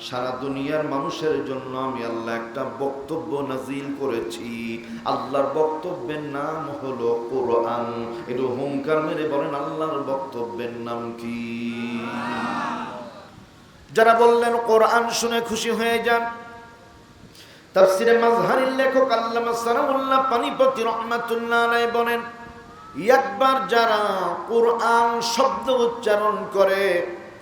সারা দুনিয়ার মানুষের জন্য আমি আল্লাহ একটা বক্তব্য নাজিল করেছি। আল্লাহর বক্তব্যের নাম হলো কোরআন। একটু হুঙ্কার মেরে বলেন, আল্লাহর বক্তব্যের নাম কি? যারা বললেন কোরআন শুনে খুশি হয়ে যান, তাফসিরে মাজহারির লেখক আল্লামা সালামুল্লাহ পানিপতি রহমাতুল্লাহ আলাইহি বলেন, একবার যারা কোরআন শব্দ উচ্চারণ করে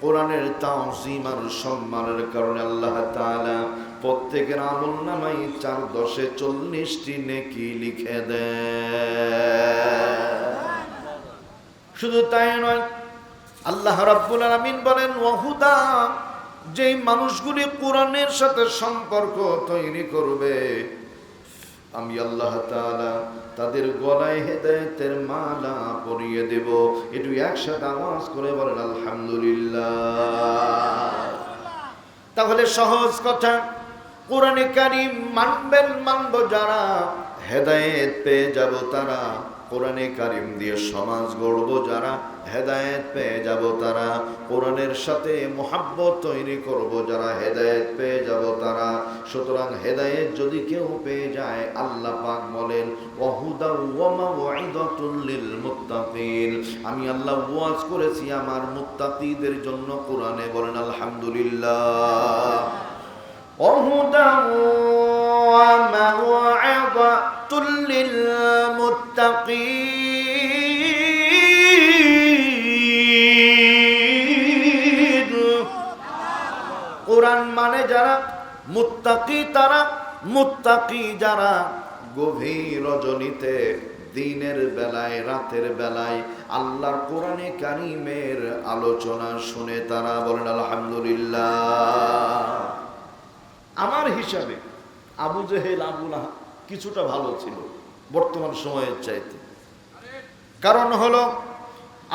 কোরআনের তাওসিম আর সম্মানের কারণে আল্লাহ তাআলা প্রত্যেকের আমল নামাই চার দশে চল্লিশটি নেকি লিখে দেয় শুধু তাই নয়, আল্লাহ রাব্বুল আলামিন বলেন, ওয়াহুদা, যেই মানুষগুলি কোরআনের সাথে সম্পর্ক তৈরি করবে আমি আল্লাহ তালা তাদের গলায় হেদায়তের মালা পরিয়ে দেব। একটু একসাথে আওয়াজ করে বলেন, আলহামদুলিল্লাহ। তাহলে সহজ কথা, কোরআনে কারিম মানবেন, মানব যারা হেদায়েত পেয়ে যাব তারা কোরআনে কারিম দিয়ে সমাজ গড়ব যারা হেদায়েত পেয়ে যাব তারা। কোরআনের সাথে মোহাব্বত তৈরি করব যারা হেদায়েত পেয়ে যাব তারা। সুতরাং হেদায়েত যদি কেউ পেয়ে যায়, আল্লাহ পাক বলেন আমি আল্লাহ ওয়াজ করেছি আমার মুত্তাকিদের জন্য কোরআনে বলেন, আলহামদুলিল্লাহ। অহুদা وموعظة للمتقين কোরআন মানে যারা মুত্তাকি তারা মুত্তাকি যারা গভীর রজনীতে দিনের বেলায় রাতের বেলায় আল্লাহর কোরআনে কারিমের আলোচনা শুনে তারা বলেন আলহামদুলিল্লাহ আমার হিসাবে আবু জেহেল, আবু লাহাব কিছুটা ভালো ছিল বর্তমান সময়ের চাইতে। কারণ হলো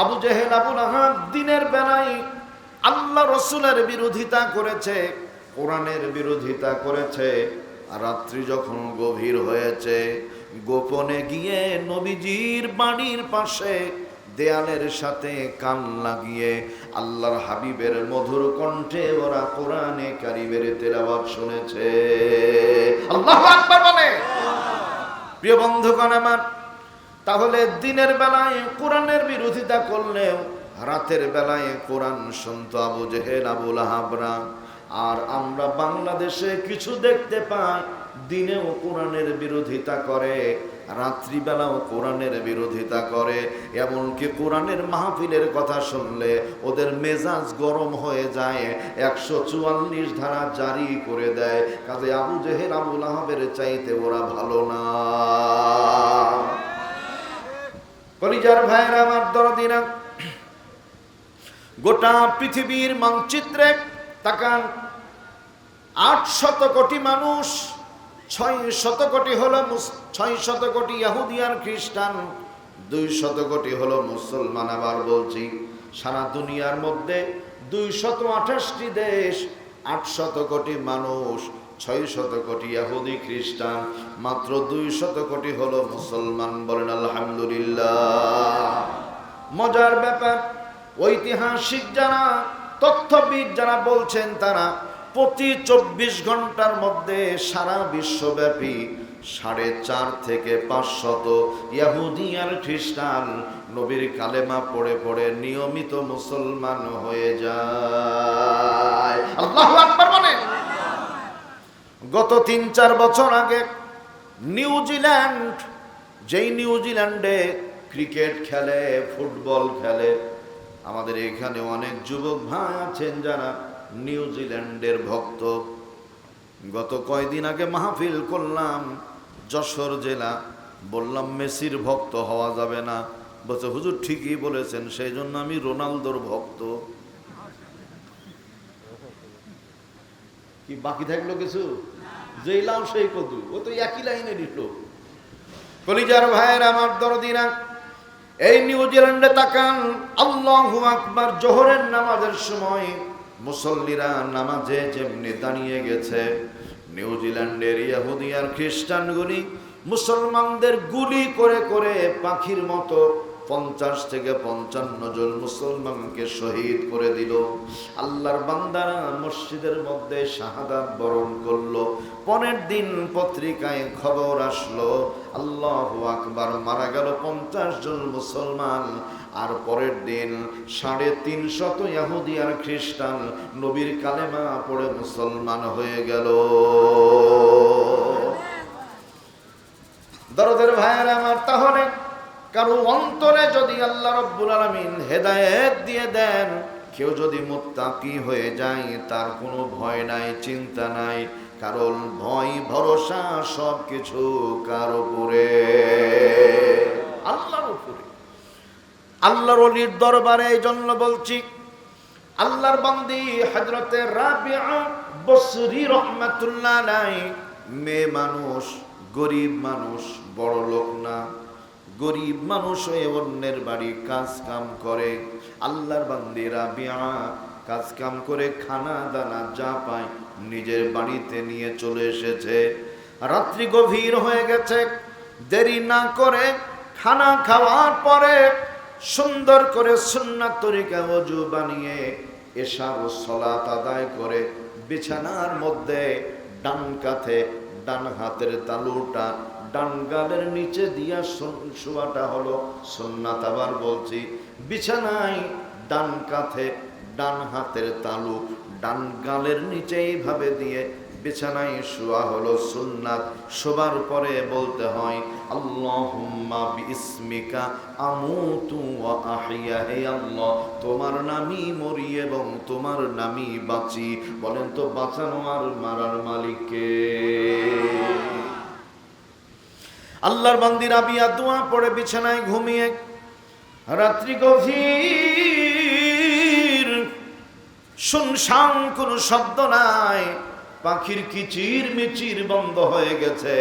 আবু জেহেল, আবু লাহাব দিনের বেলায় আল্লাহ রসুলের বিরোধিতা করেছে, কোরআনের বিরোধিতা করেছে রাত্রি যখন গভীর হয়েছে, গোপনে গিয়ে নবীজির বাড়ির পাশে দেয়ালের সাথে কান লাগিয়ে আল্লাহর হাবিবের মধুর কণ্ঠে ওরা কোরআনে কারিমের তেলাওয়াত শুনেছে। আল্লাহু বলে। প্রিয় বন্ধুগণ আমার, তাহলে দিনের বেলায় কোরআনের বিরোধিতা করলেও রাতের বেলায় কোরআন শুনত আবু জেহেল, আবুল আহাবরা। আর আমরা বাংলাদেশে কিছু দেখতে পাই, দিনেও কোরআনের বিরোধিতা করে। রাত্রিবেলাও কোরআনের বিরোধিতা করে, এমনকি কোরআনের মাহফিলের কথা শুনলে ওদের মেজাজ গরম হয়ে যায়, একশো চুয়াল্লিশ ধারা জারি করে দেয়। কাজে আবু জেহেল, আবুল আহাবের চাইতে ওরা ভালো না। কলিজার ভাইয়ের, আমার দরদিনা গোটা পৃথিবীর মানচিত্রে তাকান, আট শত কোটি মানুষ ছয় শত কোটি হলো ছয় শত কোটি ইহুদিয়ান খ্রিস্টান, দুই শত কোটি হলো মুসলমান আবার বলছি, সারা দুনিয়ার মধ্যে দুই শত আঠাশটি দেশ, আট শত কোটি মানুষ, ছয় শত কোটি ইহুদি খ্রিস্টান, মাত্র দুই শত কোটি হলো মুসলমান, বলেন আলহামদুলিল্লাহ। মজার ব্যাপার, ঐতিহাসিক যারা, তথ্যবিদ যারা বলছেন তারা প্রতি চব্বিশ ঘণ্টার মধ্যে সারা বিশ্বব্যাপী সাড়ে চার থেকে পাঁচশত ইয়াহুদি আর খ্রিস্টান নবীর কালেমা পড়ে পড়ে নিয়মিত মুসলমান হয়ে যায়। আল্লাহু গত তিন চার বছর আগে নিউজিল্যান্ড, যেই নিউজিল্যান্ডে ক্রিকেট খেলে, ফুটবল খেলে, আমাদের এখানে অনেক যুবক ভাই আছেন যারা নিউজিল্যান্ডের ভক্ত। গত কয়দিন আগে মাহফিল করলাম, যশোর জেলা। বললাম, মেসির ভক্ত হওয়া যাবে না। বলছে, হুজুর ঠিকই বলেছেন, সেই জন্য আমি রোনালদোর ভক্ত। কি বাকি থাকল কিছু? যেই লাও সেই কদু। ও তো একই লাইনে দিত। কলিজার ভাইয়ের, আমার দরদিনা এই নিউজিল্যান্ডে তাকান। আল্লাহু আকবার, জোহরের নামাজের সময় মুসল্লিরা নামাজে যেমনি দাঁড়িয়ে গেছে, নিউজিল্যান্ডের ইহুদি আর খ্রিস্টানগুলি মুসলমানদের গুলি করে করে পাখির মতো পঞ্চাশ থেকে পঞ্চান্ন জন মুসলমানকে শহীদ করে দিল। আল্লাহর বান্দারা মসজিদের মধ্যে শাহাদাত বরণ করল। পরের দিন পত্রিকায় খবর আসলো, আল্লাহ আকবার মারা গেল পঞ্চাশ জন মুসলমান। আর পরের দিন সাড়ে তিনশত ইয়াহুদি আর খ্রিস্টান নবীর কালেমা পড়ে মুসলমান হয়ে গেল। দরদের ভাইয়েরা, আমার তাহলে কারও অন্তরে যদি আল্লাহ রব্বুল আলমিন হেদায়েত দিয়ে দেন, কেউ যদি মুত্তাকি হয়ে যায়, তার কোনো ভয় নাই, চিন্তা নাই, কারণ ভয়, ভরসা সব কিছু কার উপরে? আল্লাহর উপরে। আল্লাহর অলির দরবারে এই জন্য বলছি, আল্লাহর বান্দি হজরতে বসরি রহমাতুল্লাহ নাই মেয়ে মানুষ, গরিব মানুষ, বড় লোক না। গরিব মানুষ হয়ে অন্যের বাড়ি কাজ কাম করে। আল্লাহর বান্দি রাবিআ কাজ কাম করে খানা দানা যা পায় নিজের বাড়িতে নিয়ে চলে এসেছে। রাত্রি গভীর হয়ে গেছে, দেরি না করে খানা খাওয়ার পরে সুন্দর করে সুন্নাত তরিকা অজু বানিয়ে এশার ও সলাত আদায় করে বিছানার মধ্যে ডান কাঁধে, ডান হাতের তালুটা, ডান গালের নিচে দিয়া শোয়াটা হলো সুন্নাত। আবার বলছি, বিছানায় ডান কাঁধে, ডান হাতের তালু, ডান গালের নিচে এইভাবে দিয়ে বিছানায় শোয়া হলো সুন্নাত, শোবার পরে বলতে হয়, আল্লাহুম্মা বিসমিকা আমুতু ওয়া আহইয়া হে আল্লাহ, তোমার নামই মরি এবং তোমার নামই বাঁচি। বলেন তো, বাঁচানো আর মারার মালিককে আল্লাহর বান্দির আবিয়া দোয়া পড়ে বিছানায় ঘুমিয়ে, রাত্রি গভীর, শুনশান কোনো শব্দ নাই। পাখির কিচির মিচির বন্ধ হয়ে গেছে।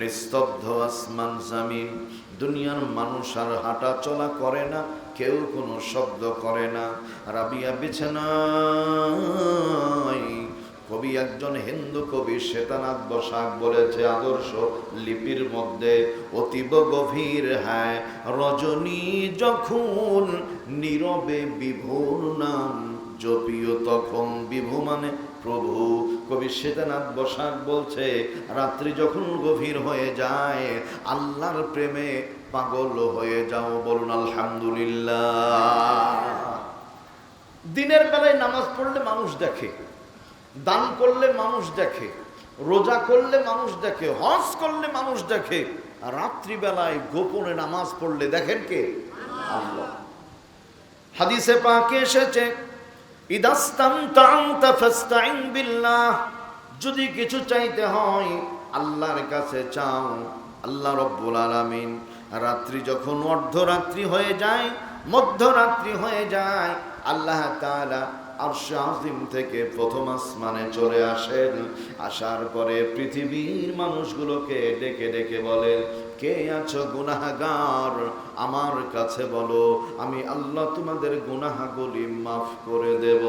নিস্তব্ধ আসমান জামিন। দুনিয়ার মানুষ আর হাঁটা চলা করে না, কেউ কোনো শব্দ করে না। রাবিয়া বিছানায় কবি একজন হিন্দু কবি শ্বেতানাথ বসাক বলেছে আদর্শ লিপির মধ্যে, অতীব গভীর হ্যাঁ রজনী যখন নীরবে বিভোর নাম, জপিও তখন বিভু মানে প্রভু, কবি শ্বেতানাথ বসাক বলছে, রাত্রি যখন গভীর হয়ে যায়, আল্লাহর প্রেমে পাগল হয়ে যাও, বলুন আলহামদুলিল্লাহ। দিনের বেলায় নামাজ পড়লে মানুষ দেখে, দান করলে মানুষ দেখে, রোজা করলে মানুষ দেখে, হজ করলে মানুষ দেখে রাত্রিবেলায় গোপনে নামাজ পড়লে দেখেন কে? আল্লাহ। হাদিসে পাকে এসেছে যদি কিছু চাইতে হয়, আল্লাহর কাছে চাও। আল্লাহ রব্বুল আলমিন রাত্রি যখন অর্ধরাত্রি হয়ে যায়, মধ্যরাত্রি হয়ে যায়, আল্লাহ তাআলা আরশ থেকে প্রথম আসমানে চলে আসেন। আসার পরে পৃথিবীর মানুষগুলোকে ডেকে ডেকে বলেন, কে আছো আমার কাছে বলো, আমি আল্লাহ তোমাদের গুনাহগুলি মাফ করে দেব।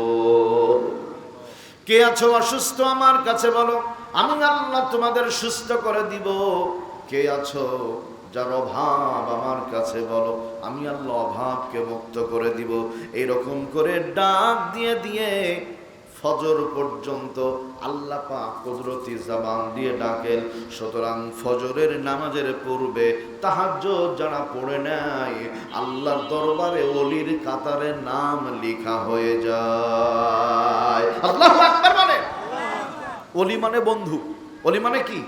কে আছো অসুস্থ? আমার কাছে বলো, আমি আল্লাহ তোমাদের সুস্থ করে দিব। কে আছো যার অভাব আমার কাছে বলো, আমি আল্লাহ অভাবকে মুক্ত করে দিব। এরকম করে ডাক দিয়ে দিয়ে ফজর পর্যন্ত আল্লাহ কুদরতি জাবান দিয়ে ডাকেন। সুতরাং ফজরের নামাজের পূর্বে তাহাজ্জুদ যারা পড়ে নেয়, আল্লাহর দরবারে অলির কাতারে নাম লেখা হয়ে যায়। আল্লাহু বলে অলি মানে বন্ধু। অলি মানে কি?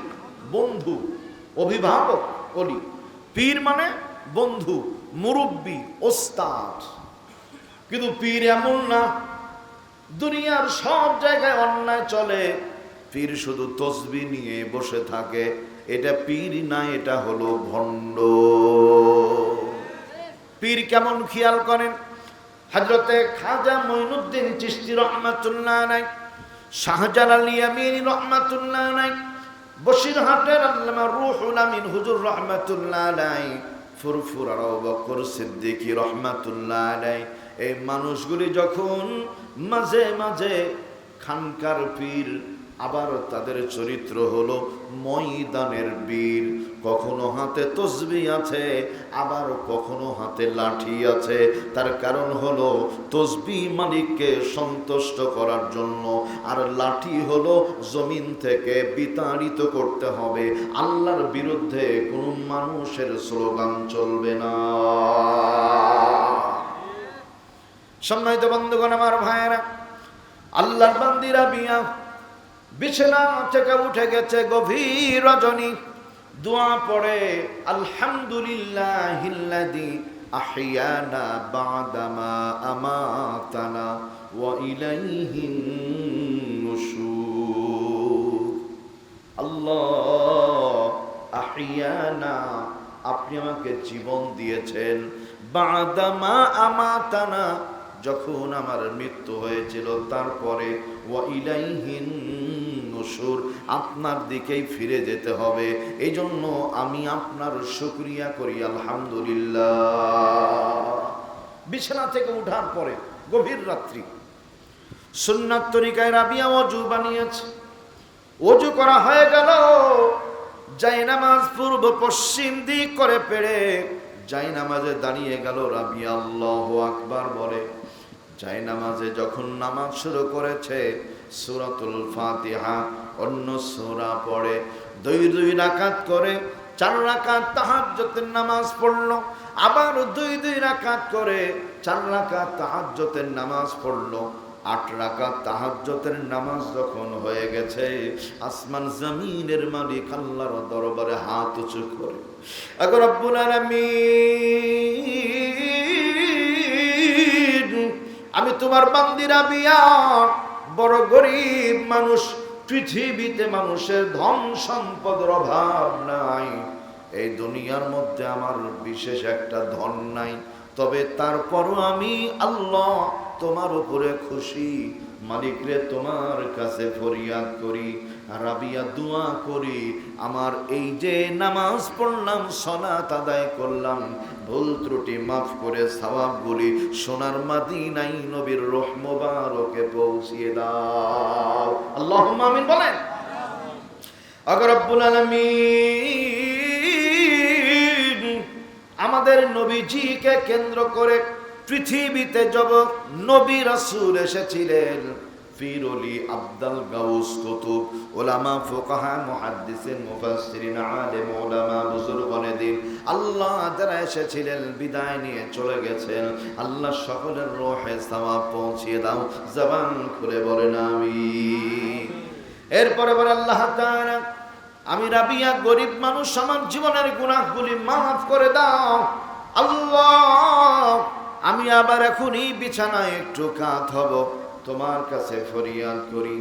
বন্ধু, অভিভাবক। অলি পীর মানে বন্ধু, মুরব্বী, ওস্তাদ। কিন্তু পীর এমন না, দুনিয়ার সব জায়গায় অন্যায় চলে। পীর শুধু তসবি নিয়ে বসে থাকে, এটা পীর না, এটা হলো ভণ্ড। পীর কেমন খেয়াল করেন? হজরতে খাজা মঈনুদ্দিন চিস্তি রহমাতুল্লাহ নাই শাহজালাল ইয়ামিন রহমাতুল্লাহ নাই বসিরহাটের আল্লামা রুহুল আমিন হুজুর রহমাতুল্লাহ আলাই ফুরফুর বকর সিদ্দিকী রহমাতুল্লাহ আলাই এই মানুষগুলি যখন মাঝে মাঝে খানকার পীর, আবার তাদের চরিত্র হলো ময়দানের বীর। কখনো হাতে তসবি আছে আবার কখনো হাতে লাঠি আছে। তার কারণ হলো তসবি মালিককে সন্তুষ্ট করার জন্য, আর লাঠি হলো জমিন থেকে বিতাড়িত করতে হবে। আল্লাহর বিরুদ্ধে কোনো মানুষের স্লোগান চলবে না। সম্মানিত বন্ধুগণ, আমার ভাইয়েরা, আল্লাহর বান্দিরা বিয়া বিছানা থেকে উঠে গেছে গভীর রজনী। দোয়া পড়ে বাদামা আমাতানা আল্লাহ আপনি আমাকে জীবন দিয়েছেন বাদামা আমাতানা। যখন আমার মৃত্যু হয়েছিল, তারপরে, ওয়া ইলাইহিন নুশুর আপনার দিকেই ফিরে যেতে হবে। এই জন্য আমি আপনার শুক্রিয়া করি, আলহামদুলিল্লাহ। বিছানা থেকে উঠার পরে গভীর রাত্রি। সুন্নাত তরিকায় রাবিয়া অজু বানিয়েছে। অজু করা হয়ে গেল। যাই নামাজ পূর্ব পশ্চিম দিক করে পেড়ে যাই নামাজে দাঁড়িয়ে গেল রাবিয়া আল্লাহ আকবার বলে। যাই নামাজে যখন নামাজ শুরু করেছে সুরাতুল ফাতিহা, অন্য সুরা পড়ে। দুই দুই রাকাত করে, চার রাকাত তাহাজ্জতের নামাজ পড়ল। আবার দুই দুই রাকাত করে, চার রাকাত তাহাজ্জতের নামাজ পড়ল। আট রাকাত তাহাজ্জতের নামাজ যখন হয়ে গেছে, আসমান জমিনের মালিক আল্লাহর দরবারে হাত উঁচু করে এখন রব্বুল আলামিন, আমি তোমার বান্দিরা বিয়া বড় গরিব মানুষ, পৃথিবীতে মানুষের ধন সম্পদের অভাব নাই। এই দুনিয়ার মধ্যে আমার বিশেষ একটা ধন নাই। তবে তারপরও আমি আল্লাহ তোমার উপরে খুশি মালিক রে তোমার কাছে ফরিয়াদ করি, রাবিয়া দোয়া করি, আমার এই যে নামাজ পড়লাম সনাত আদায় করলাম, ভুল ত্রুটি মাফ করে সওয়াবগুলি সোনার মাদিনাই নবীর রহমবারকে পৌঁছিয়ে দাও। আল্লাহ আমিন বলেন। আগর রব্বুল আলামিন আমাদের নবীজিকে কেন্দ্র করে পৃথিবীতে জব নবী রাসূল এসেছিলেন ফিরলি আব্দাল গাউস কুতুব ওলামা ফুকাহা, মুহাদ্দিসিন, মুফাসসিরিন, আলেম ওলামা বুজুর্গনে দিন আল্লাহ যারা এসেছিলেন, বিদায় নিয়ে চলে গেছেন। আল্লাহ সকলের রোহে সওয়াব পৌঁছিয়ে দাও, জবান খুলে বলেন আমি এরপরে বলে আল্লাহ তাআলা, আমি রাবিয়া গরিব মানুষ, আমার জীবনের গুনাহগুলি মাফ করে দাও। আল্লাহ আমি আবার এখন এই বিছানায় একটু কাত হব। তোমার কাছে ফরিয়াদ করি,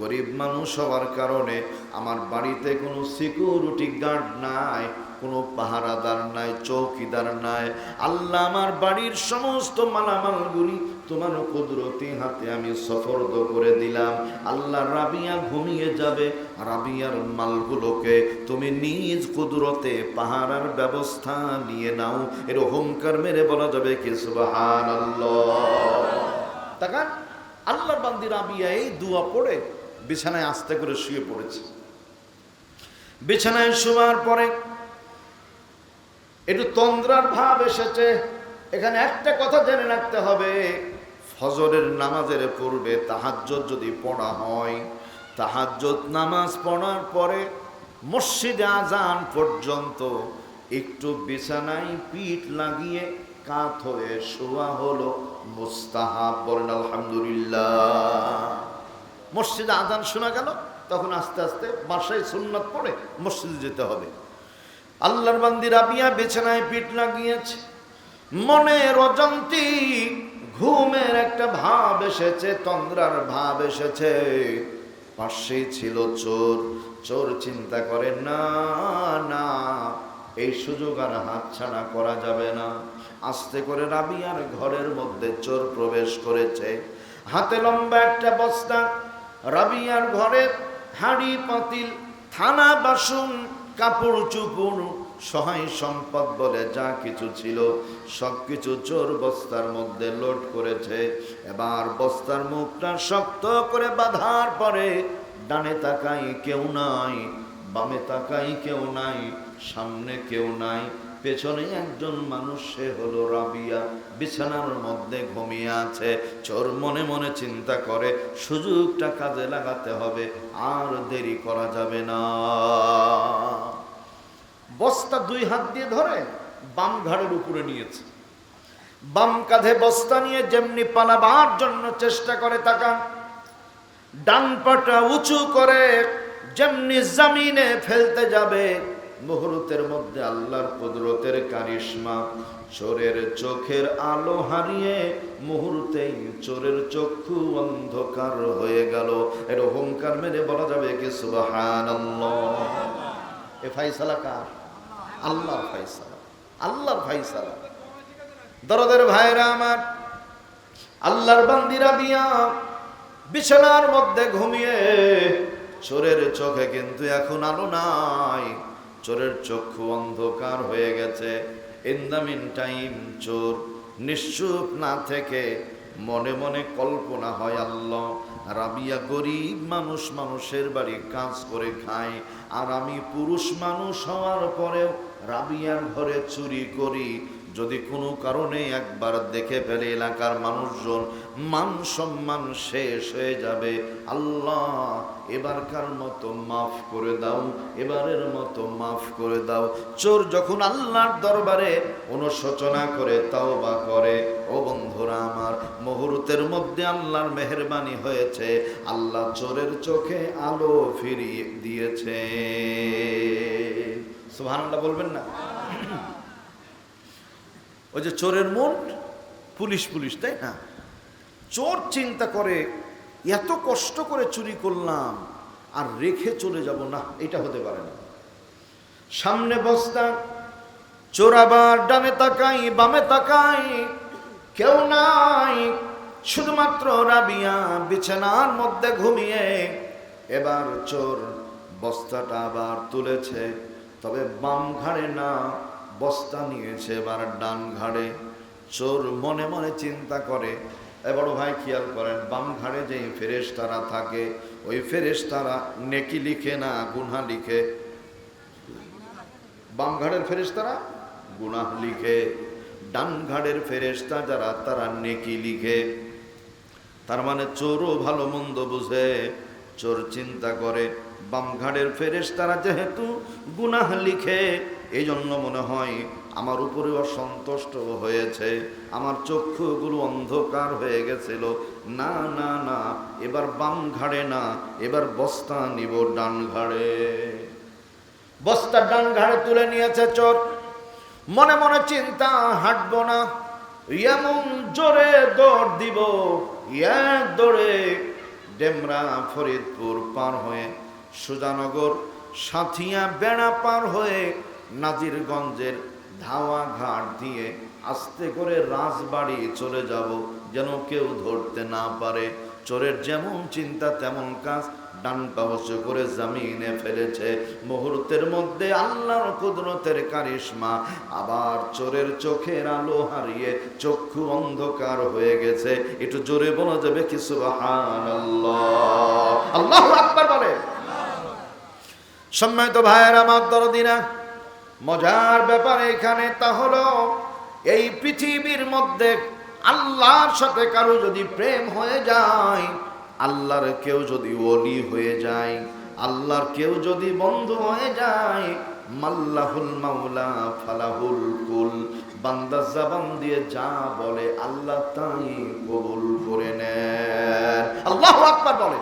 গরিব মানুষ হওয়ার কারণে আমার বাড়িতে কোনো সিকিউরিটি গার্ড নাই, কোনো পাহারাদার নাই, চৌকিদার নাই। আল্লাহ আমার বাড়ির সমস্ত মালামালগুলি তোমার কুদরতি হাতে আমি সফরদ করে দিলাম। আল্লাহ রাবিয়া ঘুমিয়ে যাবে। রাবিয়ার মালগুলোকে তুমি নিজ কুদরতে পাহারার ব্যবস্থা নিয়ে নাও। এর হুঙ্কার মেরে বলা যাবে কি সুবাহান আল্লাহ আল্লাহর বান্দি রাবিয়া এই দুয়া পড়ে বিছানায় আস্তে করে শুয়ে পড়েছে। বিছানায় শোয়ার পরে একটু তন্দ্রার ভাব এসেছে। এখানে একটা কথা জেনে রাখতে হবে। ফজরের নামাজের পূর্বে তাহাজ্জত যদি পড়া হয় তাহাজ্জত নামাজ পড়ার পরে মসজিদে আজান পর্যন্ত একটু বিছানায় পিঠ লাগিয়ে কাত হয়ে শোয়া হলো মুস্তাহাব। বলেন, আলহামদুলিল্লাহ। মসজিদে আজান শোনা গেল, তখন আস্তে আস্তে বাসায় সুন্নত পড়ে মসজিদে যেতে হবে। আল্লাহর বান্দি রাবিয়া বিছানায় পিঠ লাগিয়েছে মনে রজন্তি ঘুমের একটা ভাব এসেছে, তন্দ্রার ভাব এসেছে। পাশেই ছিল চোর। চোর চিন্তা করে, না না, এই সুযোগ আর হাতছাড়া করা যাবে না। আস্তে করে রাবিয়ার ঘরের মধ্যে চোর প্রবেশ করেছে। হাতে লম্বা একটা বস্তা, রাবিয়ার ঘরের হাড়ি, পাতিল, থানা, বাসন, কাপড়, চুপুর সহায় সম্পদ বলে যা কিছু ছিল সব কিছু চোর বস্তার মধ্যে লোড করেছে। এবার বস্তার মুখটা শক্ত করে বাঁধার পরে ডানে তাকাই কেউ নাই, বামে তাকাই কেউ নাই, সামনে কেউ নাই। পেছনে একজন মানুষ, সে হলো রাবিয়া, বিছানার মধ্যে ঘুমিয়ে আছে। চোর মনে মনে চিন্তা করে, সুযোগটা কাজে লাগাতে হবে, আর দেরি করা যাবে না। বস্তা দুই হাত দিয়ে ধরে বাম ঘাড়ের উপরে নিয়েছে। বাম কাঁধে বস্তা নিয়ে যেমনি পালাবার জন্য চেষ্টা করে তাকান, ডান পাটা উঁচু করে যেমনি জামিনে ফেলতে যাবে, মুহূর্তের মধ্যে আল্লাহর কুদরতের কারিশমা চোরের চোখের আলো হারিয়ে মুহূর্তেই চোরের চক্ষু অন্ধকার হয়ে গেল। এর হুঙ্কার মেরে বলা যাবে কি, সুবহানাল্লাহ। এ ফাইসালা কার? আল্লাহর ফাইসালা আল্লাহর ফাইসালা দরদের ভাইরা আমার, আল্লাহর বান্দিরা বিয়া বিছানার মধ্যে ঘুমিয়ে চোরের চোখে কিন্তু এখন আলো নাই। চোরের চক্ষু অন্ধকার হয়ে গেছে। ইন দ্য মিন টাইম চোর নিশ্চুপ না থেকে মনে মনে কল্পনা হয় আল্লাহ রাবিয়া গরিব মানুষ মানুষের বাড়ি কাজ করে খায়, আর আমি পুরুষ মানুষ হওয়ার পরেও রাবিয়ার ঘরে চুরি করি। যদি কোনো কারণে একবার দেখে ফেলে এলাকার মানুষজন, মান সম্মান শেষ হয়ে যাবে। আল্লাহ, এবারকার মতো মাফ করে দাও, এবারের মতো মাফ করে দাও। চোর যখন আল্লাহর দরবারে অনুশোচনা করে তাও বা করে, ও বন্ধুরা আমার, মুহূর্তের মধ্যে আল্লাহর মেহরবানি হয়েছে, আল্লাহ চোরের চোখে আলো ফিরিয়ে দিয়েছে। সুবহানাল্লাহ বলবেন না? ওই যে চোরের মন, পুলিশ পুলিশ, তাই না? চোর চিন্তা করে, এত কষ্ট করে চুরি করলাম, আর রেখে চলে যাব। না, এটা হতে পারে না। সামনে বস্তা, চোর আবার ডানে তাকাই বামে তাকাই কেউ নাই, শুধুমাত্র রাবিয়া বিছানার মধ্যে ঘুমিয়ে। এবার চোর বস্তাটা আবার তুলেছে, তবে বাম ঘাড়ে না বস্তা নিয়েছে এবার ডান ঘাড়ে চোর মনে মনে চিন্তা করে। এবার ভাই খেয়াল করেন, বাম ঘাড়ে যে ফেরেশ তারা থাকে, ওই ফেরেশ তারা নেকি লিখে না গুনহা লিখে? বাম ঘাড়ের ফেরেশ তারা গুনাহ লিখে। ডান ঘাড়ের ফেরেশতা যারা, তারা নেকি লিখে। তার মানে চোরও ভালো মন্দ বুঝে। চোর চিন্তা করে, বাম ঘাড়ের ফেরেশ তারা যেহেতু গুনাহ লিখে এই জন্য মনে হয় আমার উপরে অসন্তুষ্ট হয়েছে। আমার চক্ষুগুলো অন্ধকার হয়ে গেছিল। না না না, এবার বাম ঘাড়ে না, এবার বস্তা নিব ডান ঘাড়ে। বস্তা ডান ঘাড়ে তুলে নিয়েছে চোর। মনে মনে চিন্তা, হাঁটবো না। এমন জোরে দৌড় দিব, এক দৌড়ে ডেমরা ফরিদপুর পার হয়ে সুজানগর, সাথিয়া বেড়া পার হয়ে নাজিরগঞ্জের ধাওয়া ঘাট দিয়ে আস্তে করে রাজবাড়ি চলে যাব যেন কেউ ধরতে না পারে। চোরের যেমন চিন্তা, তেমন কাজ ডান পাহস করে জামিনে ফেলেছে। মুহূর্তের মধ্যে আল্লাহর কুদরতের কারিশমা। আবার চোরের চোখের আলো হারিয়ে চক্ষু অন্ধকার হয়ে গেছে। একটু জোরে বলা যাবে কি সুবহানাল্লাহ? আল্লাহু আকবার বলে সম্মানিত ভাইয়ের, আমার দরদিনা মজার ব্যাপার এখানে তা হলো, এই পৃথিবীর মধ্যে আল্লাহর সাথে কারও যদি প্রেম হয়ে যায়, আল্লাহর কেউ যদি ওলি হয়ে যায়, আল্লাহর কেউ যদি বন্ধু হয়ে যায়, মাল্লাহুল মাওলা ফালাহুল কুল। বান্দা জাবান দিয়ে যা বলে, আল্লাহ তাই কবুল করে নেয়। আল্লাহু আকবার বলে।